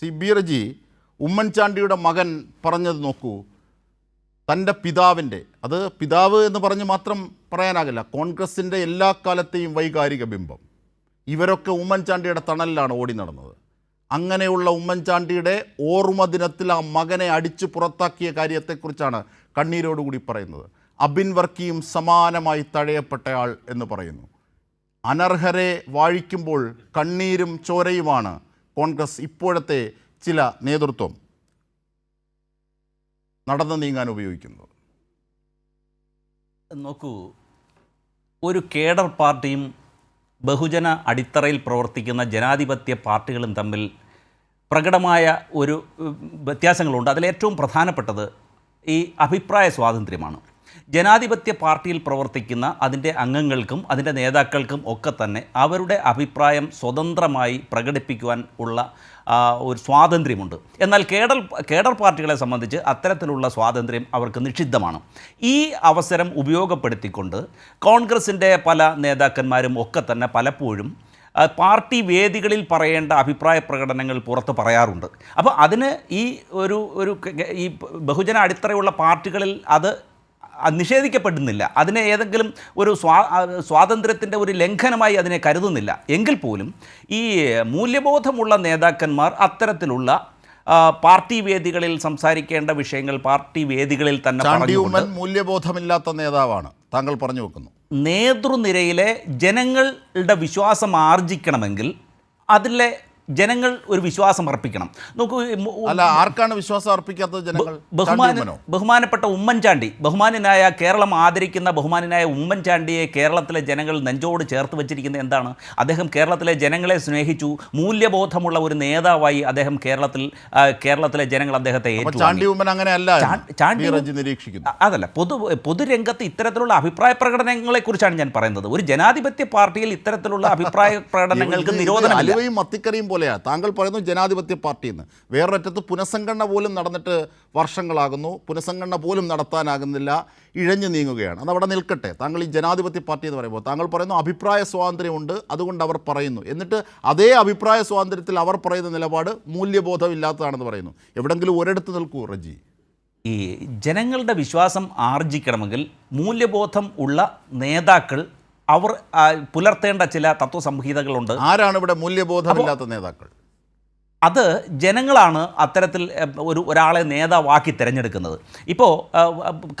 C ബീറജി ഉമ്മൻചാണ്ടിയുടെ മകൻ പറഞ്ഞത് നോക്കൂ. തന്റെ പിതാവിന്റെ അത് പിതാവ് എന്ന് പറഞ്ഞ് മാത്രം പറയാനാകില്ല. കോൺഗ്രസിന്റെ എല്ലാ കാലത്തെയും വൈകാരിക ബിംബം. ഇവരൊക്കെ ഉമ്മൻചാണ്ടിയുടെ തണലിലാണ് ഓടി നടന്നത്. അങ്ങനെയുള്ള ഉമ്മൻചാണ്ടിയുടെ ഓർമ്മ ദിനത്തിൽ ആ മകനെ അടിച്ച് പുറത്താക്കിയ കാര്യത്തെക്കുറിച്ചാണ് കണ്ണീരോടുകൂടി പറയുന്നത്. അബിൻ വർക്കിയും സമാനമായി തഴയപ്പെട്ടയാൾ എന്ന് പറയുന്നു. അനർഹരെ വാഴിക്കുമ്പോൾ കണ്ണീരും ചോരയുമാണ്. കോൺഗ്രസ് ഇപ്പോഴത്തെ ചില നേതൃത്വം നടന്നു നീങ്ങാൻ ഉപയോഗിക്കുന്നത് നോക്കൂ ഒരു കേഡർ പാർട്ടിയും ബഹുജന അടിത്തറയിൽ പ്രവർത്തിക്കുന്ന ജനാധിപത്യ പാർട്ടികളും തമ്മിൽ പ്രകടമായ ഒരു വ്യത്യാസങ്ങളുണ്ട്. അതിലേറ്റവും പ്രധാനപ്പെട്ടത് ഈ അഭിപ്രായ സ്വാതന്ത്ര്യമാണ്. ജനാധിപത്യ പാർട്ടിയിൽ പ്രവർത്തിക്കുന്ന അതിന്റെ അംഗങ്ങൾക്കും അതിന്റെ നേതാക്കൾക്കും ഒക്കെ തന്നെ അവരുടെ അഭിപ്രായം സ്വതന്ത്രമായി പ്രകടിപ്പിക്കുവാൻ ഉള്ള ഒരു സ്വാതന്ത്ര്യമുണ്ട്. എന്നാൽ കേഡർ കേഡർ പാർട്ടികളെ സംബന്ധിച്ച് അത്തരത്തിലുള്ള സ്വാതന്ത്ര്യം അവർക്ക് നിഷിദ്ധമാണ്. ഈ അവസരം ഉപയോഗപ്പെടുത്തിക്കൊണ്ട് കോൺഗ്രസിന്റെ പല നേതാക്കന്മാരും ഒക്കെ തന്നെ പലപ്പോഴും പാർട്ടി വേദികളിൽ പറയേണ്ട അഭിപ്രായ പ്രകടനങ്ങൾ പുറത്ത് പറയാറുണ്ട്. അപ്പോൾ അതിന് ഈ ഒരു ഒരു ഈ ബഹുജന അടിത്തറയുള്ള പാർട്ടികളിൽ അത് നിഷേധിക്കപ്പെടുന്നില്ല. അതിനെ ഏതെങ്കിലും ഒരു സ്വാ സ്വാതന്ത്ര്യത്തിന്റെ ഒരു ലംഘനമായി അതിനെ കരുതുന്നില്ല. എങ്കിൽ പോലും ഈ മൂല്യബോധമുള്ള നേതാക്കന്മാർ അത്തരത്തിലുള്ള പാർട്ടി വേദികളിൽ സംസാരിക്കേണ്ട വിഷയങ്ങൾ പാർട്ടി വേദികളിൽ തന്നെ മൂല്യബോധമില്ലാത്ത നേതാവാണ്. താങ്കൾ പറഞ്ഞു വെക്കുന്നു. നേതൃനിരയിലെ ജനങ്ങളുടെ വിശ്വാസം ആർജിക്കണമെങ്കിൽ അതിലെ ജനങ്ങൾ ഒരു വിശ്വാസം അർപ്പിക്കണം. നോക്കൂ അല്ല ആർക്കാണ് വിശ്വാസം അർപ്പിക്കാത്തത് ജനങ്ങൾ? ബഹുമാന ബഹുമാനപ്പെട്ട ഉമ്മൻചാണ്ടി. ബഹുമാനായ കേരളം ആദരിക്കുന്ന ബഹുമാനായ ഉമ്മൻചാണ്ടിയെ കേരളത്തിലെ ജനങ്ങൾ നെഞ്ചോട് ചേർത്ത് വെച്ചിരിക്കുന്നത് എന്താണ്? അദ്ദേഹം കേരളത്തിലെ ജനങ്ങളെ സ്നേഹിച്ചു. മൂല്യബോധമുള്ള ഒരു നേതാവായി അദ്ദേഹം കേരളത്തിൽ കേരളത്തിലെ ജനങ്ങൾ അദ്ദേഹത്തെ. ചാണ്ടി ഉമ്മൻ അതല്ല. പൊതു പൊതുരംഗത്ത് ഇത്തരത്തിലുള്ള അഭിപ്രായ പ്രകടനങ്ങളെക്കുറിച്ചാണ് ഞാൻ പറയുന്നത്. ഒരു ജനാധിപത്യ പാർട്ടിയിൽ ഇത്തരത്തിലുള്ള അഭിപ്രായ പ്രകടനങ്ങൾക്ക് അലുവയും മത്തിക്കറിയും പോലെയാ. താങ്കൾ പറയുന്നു ജനാധിപത്യ പാർട്ടി എന്ന് വേറൊരറ്റത്ത് പുനഃസംഘടന പോലും നടന്നിട്ട് വർഷങ്ങളാകുന്നു. പുനഃസംഘടന പോലും നടത്താനാകുന്നില്ല. ഇഴഞ്ഞു നീങ്ങുകയാണ്. അതവിടെ നിൽക്കട്ടെ. താങ്കൾ ഈ ജനാധിപത്യ പാർട്ടി എന്ന് പറയുമ്പോൾ താങ്കൾ പറയുന്നു അഭിപ്രായ സ്വാതന്ത്ര്യമുണ്ട്. അതുകൊണ്ട് അവർ പറയുന്നു. എന്നിട്ട് അതേ അഭിപ്രായ സ്വാതന്ത്ര്യത്തിൽ അവർ പറയുന്ന നിലപാട് മൂല്യബോധമില്ലാത്തതാണെന്ന് പറയുന്നു. എവിടെങ്കിലും ഒരിടത്ത് നിൽക്കൂ റജി. ഈ ജനങ്ങളുടെ വിശ്വാസം ആർജിക്കണമെങ്കിൽ മൂല്യബോധം ഉള്ള നേതാക്കൾ അവർ പുലർത്തേണ്ട ചില തത്വസംഹിതകളുണ്ട്. ആരാണ് ഇവിടെ മൂല്യബോധമില്ലാത്ത നേതാക്കൾ? അത് ജനങ്ങളാണ് അത്തരത്തിൽ ഒരു ഒരാളെ നേതാവാക്കി തിരഞ്ഞെടുക്കുന്നത്. ഇപ്പോൾ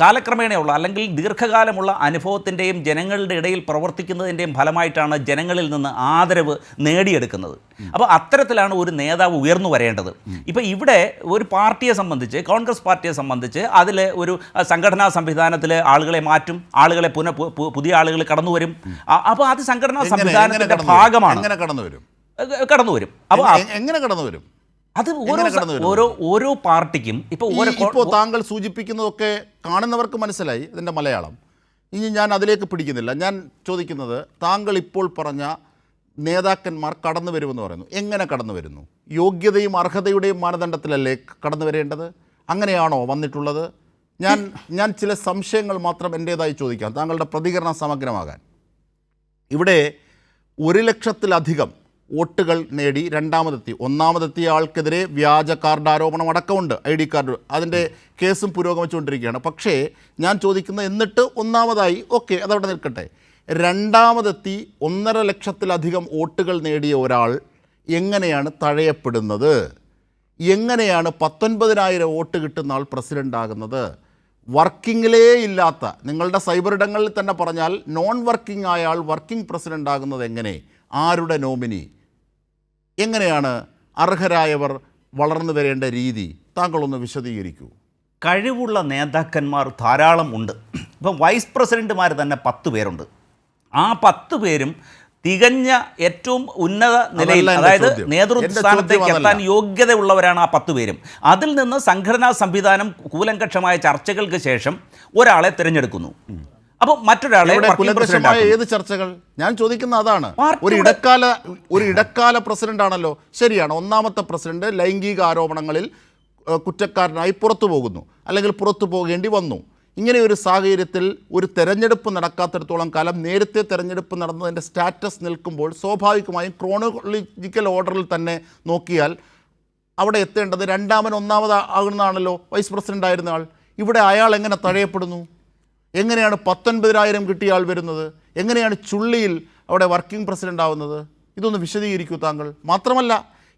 കാലക്രമേണയുള്ള അല്ലെങ്കിൽ ദീർഘകാലമുള്ള അനുഭവത്തിന്റെയും ജനങ്ങളുടെ ഇടയിൽ പ്രവർത്തിക്കുന്നതിന്റെയും ഫലമായിട്ടാണ് ജനങ്ങളിൽ നിന്ന് ആദരവ് നേടിയെടുക്കുന്നത്. അപ്പോൾ അത്തരത്തിലാണ് ഒരു നേതാവ് ഉയർന്നു വരേണ്ടത്. ഇപ്പോൾ ഇവിടെ ഒരു പാർട്ടിയെ സംബന്ധിച്ച് കോൺഗ്രസ് പാർട്ടിയെ സംബന്ധിച്ച് അതിൽ ഒരു സംഘടനാ സംവിധാനത്തിൽ ആളുകളെ മാറ്റും ആളുകളെ പുനഃ പുതിയ ആളുകൾ കടന്നു വരും അപ്പോൾ അത് സംഘടനാ സംവിധാനത്തിന്റെ ഭാഗമാണ്. കടന്നു വരും കടന്നു വരും. അപ്പോൾ എങ്ങനെ കടന്നു വരും? അത് ഓരോ? ഓരോ ഓരോ പാർട്ടിക്കും ഇപ്പോൾ ഓരോ ഇപ്പോൾ താങ്കൾ സൂചിപ്പിക്കുന്നതൊക്കെ കാണുന്നവർക്ക് മനസ്സിലായി ഇതിന്റെ മലയാളം. ഇനി ഞാൻ അതിലേക്ക് പിടിക്കുന്നില്ല. ഞാൻ ചോദിക്കുന്നത് താങ്കൾ ഇപ്പോൾ പറഞ്ഞ നേതാക്കന്മാർ കടന്നു വരുമെന്ന് പറയുന്നു. എങ്ങനെ കടന്നു വരുന്നു? യോഗ്യതയും അർഹതയുടെയും മാനദണ്ഡത്തിലല്ലേ കടന്നു വരേണ്ടത്? അങ്ങനെയാണോ വന്നിട്ടുള്ളത്? ഞാൻ ഞാൻ ചില സംശയങ്ങൾ മാത്രം എന്റേതായി ചോദിക്കാം. താങ്കളുടെ പ്രതികരണം സമഗ്രമാകാൻ. ഇവിടെ ഒരു ലക്ഷത്തിലധികം വോട്ടുകൾ നേടി രണ്ടാമതെത്തി. ഒന്നാമതെത്തിയ ആൾക്കെതിരെ വ്യാജ കാർഡ് ആരോപണം അടക്കമുണ്ട്. ഐ ഡി കാർഡ് അതിന്റെ കേസും പുരോഗമിച്ചുകൊണ്ടിരിക്കുകയാണ്. പക്ഷേ ഞാൻ ചോദിക്കുന്ന എന്നിട്ട് ഒന്നാമതായി ഓക്കെ അതവിടെ നിൽക്കട്ടെ. രണ്ടാമതെത്തി ഒന്നര ലക്ഷത്തിലധികം വോട്ടുകൾ നേടിയ ഒരാൾ എങ്ങനെയാണ് തഴയപ്പെടുന്നത്? എങ്ങനെയാണ് പത്തൊൻപതിനായിരം വോട്ട് കിട്ടുന്ന ആൾ പ്രസിഡന്റ് ആകുന്നത് വർക്കിങ്ങിലേ ഇല്ലാത്ത നിങ്ങളുടെ സൈബർ ഇടങ്ങളിൽ തന്നെ പറഞ്ഞാൽ നോൺ വർക്കിംഗ് ആയ ആൾ വർക്കിംഗ് പ്രസിഡന്റ് ആകുന്നത് എങ്ങനെ? ആരുടെ നോമിനി എങ്ങനെയാണ് അർഹരായവർ വളർന്നു വരേണ്ട രീതി? താങ്കളൊന്ന് വിശദീകരിക്കൂ. കഴിവുള്ള നേതാക്കന്മാർ ധാരാളം ഉണ്ട്. ഇപ്പം വൈസ് പ്രസിഡന്റുമാർ തന്നെ പത്ത് പേരുണ്ട്. ആ പത്ത് പേരും തികഞ്ഞ ഏറ്റവും ഉന്നത നിലയിൽ അതായത് നേതൃത്വ സ്ഥാനത്തേക്ക് നേതൃസ്ഥാനത്തേക്ക് എത്താൻ യോഗ്യതയുള്ളവരാണ് ആ പത്ത് പേരും. അതിൽ നിന്ന് സംഘടനാ സംവിധാനം കൂലങ്കക്ഷമായ ചർച്ചകൾക്ക് ശേഷം ഒരാളെ തിരഞ്ഞെടുക്കുന്നു. അപ്പോൾ മറ്റൊരാളെ ഏത് ചർച്ചകൾ? ഞാൻ ചോദിക്കുന്ന അതാണ്. ഒരു ഇടക്കാല ഒരു ഇടക്കാല പ്രസിഡന്റ് ആണല്ലോ. ശരിയാണ്. ഒന്നാമത്തെ പ്രസിഡന്റ് ലൈംഗിക ആരോപണങ്ങളിൽ കുറ്റക്കാരനായി പുറത്തു പോകുന്നു. അല്ലെങ്കിൽ പുറത്തു പോകേണ്ടി വന്നു. ഇങ്ങനെ ഒരു സാഹചര്യത്തിൽ ഒരു തെരഞ്ഞെടുപ്പ് നടക്കാത്തിടത്തോളം കാലം നേരത്തെ തെരഞ്ഞെടുപ്പ് നടന്നതിന്റെ സ്റ്റാറ്റസ് നിൽക്കുമ്പോൾ സ്വാഭാവികമായും ക്രോണോളജിക്കൽ ഓർഡറിൽ തന്നെ നോക്കിയാൽ അവിടെ എത്തേണ്ടത് രണ്ടാമൻ ഒന്നാമത് ആകുന്നതാണല്ലോ. വൈസ് പ്രസിഡന്റ് ആയിരുന്ന ആൾ. ഇവിടെ അയാൾ എങ്ങനെ തഴയപ്പെടുന്നു? എങ്ങനെയാണ് പത്തൊൻപതിനായിരം കിട്ടിയ ആൾ വരുന്നത്? എങ്ങനെയാണ് ചുള്ളിയിൽ അവിടെ വർക്കിംഗ് പ്രസിഡന്റ് ആവുന്നത്? ഇതൊന്ന് വിശദീകരിക്കൂ താങ്കൾ. മാത്രമല്ല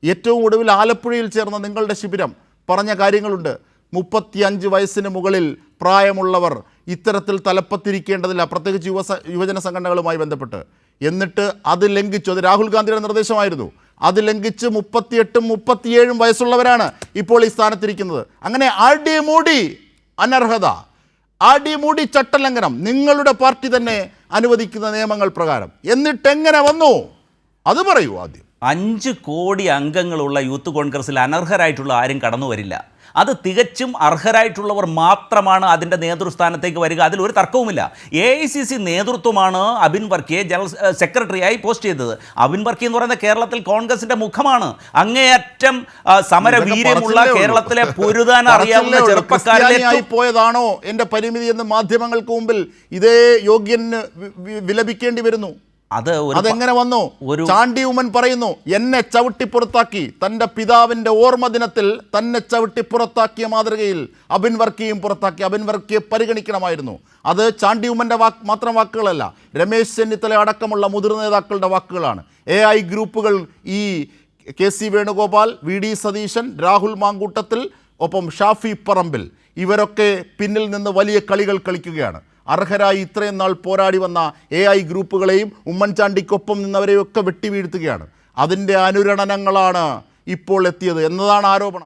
ഏറ്റവും ഒടുവിൽ ആലപ്പുഴയിൽ ചേർന്ന നിങ്ങളുടെ ശിബിരം പറഞ്ഞ കാര്യങ്ങളുണ്ട്. മുപ്പത്തിയഞ്ച് വയസ്സിന് മുകളിൽ പ്രായമുള്ളവർ ഇത്തരത്തിൽ തലപ്പത്തിരിക്കേണ്ടതില്ല പ്രത്യേകിച്ച് യുവ യുവജന സംഘടനകളുമായി ബന്ധപ്പെട്ട്. എന്നിട്ട് അത് ലംഘിച്ചു. അത് രാഹുൽ ഗാന്ധിയുടെ നിർദ്ദേശമായിരുന്നു. അത് ലംഘിച്ച് മുപ്പത്തിയെട്ടും മുപ്പത്തിയേഴും വയസ്സുള്ളവരാണ് ഇപ്പോൾ ഈ സ്ഥാനത്തിരിക്കുന്നത്. അങ്ങനെ ആർ ഡി മോഡി അനർഹത. അടിമുടി ചട്ടലംഘനം നിങ്ങളുടെ പാർട്ടി തന്നെ അനുവദിക്കുന്ന നിയമങ്ങൾ പ്രകാരം. എന്നിട്ട് എങ്ങനെ വന്നു? അത് പറയൂ ആദ്യം. അഞ്ച് കോടി അംഗങ്ങളുള്ള യൂത്ത് കോൺഗ്രസിൽ അനർഹരായിട്ടുള്ള ആരും കടന്നു വരില്ല അത് തികച്ചും അർഹരായിട്ടുള്ളവർ മാത്രമാണ് അതിന്റെ നേതൃസ്ഥാനത്തേക്ക് വരിക. അതിലൊരു തർക്കവുമില്ല. എ ഐ സി സി നേതൃത്വമാണ് അബിൻ വർക്കിയെ ജനറൽ സെക്രട്ടറിയായി പോസ്റ്റ് ചെയ്തത്. അബിൻ വർക്കി എന്ന് പറയുന്ന കേരളത്തിൽ കോൺഗ്രസിന്റെ മുഖമാണ്. അങ്ങേയറ്റം സമരവീര്യമുള്ള കേരളത്തിലെ പൊരുതാൻ അറിയാവുന്ന. ചെറുപ്പക്കാരിലെ പോയതാണോ എന്റെ പരിമിതി എന്ന് മാധ്യമങ്ങൾക്ക് മുമ്പിൽ ഇതേ യോഗ്യന് വിലപിക്കേണ്ടി വരുന്നു. അത് അതെങ്ങനെ വന്നു? ഒരു- ചാണ്ടി ഉമ്മൻ പറയുന്നു എന്നെ ചവിട്ടി പുറത്താക്കി. തന്റെ പിതാവിന്റെ ഓർമ്മ ദിനത്തിൽ തന്നെ ചവിട്ടി പുറത്താക്കിയ മാതൃകയിൽ അബിൻ വർക്കിയും പുറത്താക്കി അബിൻ വർക്കിയെ പരിഗണിക്കണമായിരുന്നു. അത് ചാണ്ടി ഉമ്മന്റെ വാക്ക് മാത്രം വാക്കുകളല്ല രമേശ് ചെന്നിത്തല അടക്കമുള്ള മുതിർന്ന നേതാക്കളുടെ വാക്കുകളാണ്. എ ഐ ഗ്രൂപ്പുകൾ ഈ K C Venugopal V D Satheesan Rahul Mamkootathil ഒപ്പം ഷാഫി പറമ്പിൽ. ഇവരൊക്കെ പിന്നിൽ നിന്ന് വലിയ കളികൾ കളിക്കുകയാണ്. അർഹരായി ഇത്രയും നാൾ പോരാടി വന്ന എ ഐ ഗ്രൂപ്പുകളെയും ഉമ്മൻചാണ്ടിക്കൊപ്പം നിന്നവരെയൊക്കെ വെട്ടിവീഴ്ത്തുകയാണ്. അതിന്റെ അനുരണനങ്ങളാണ് ഇപ്പോൾ എത്തിയത് എന്നതാണ് ആരോപണം.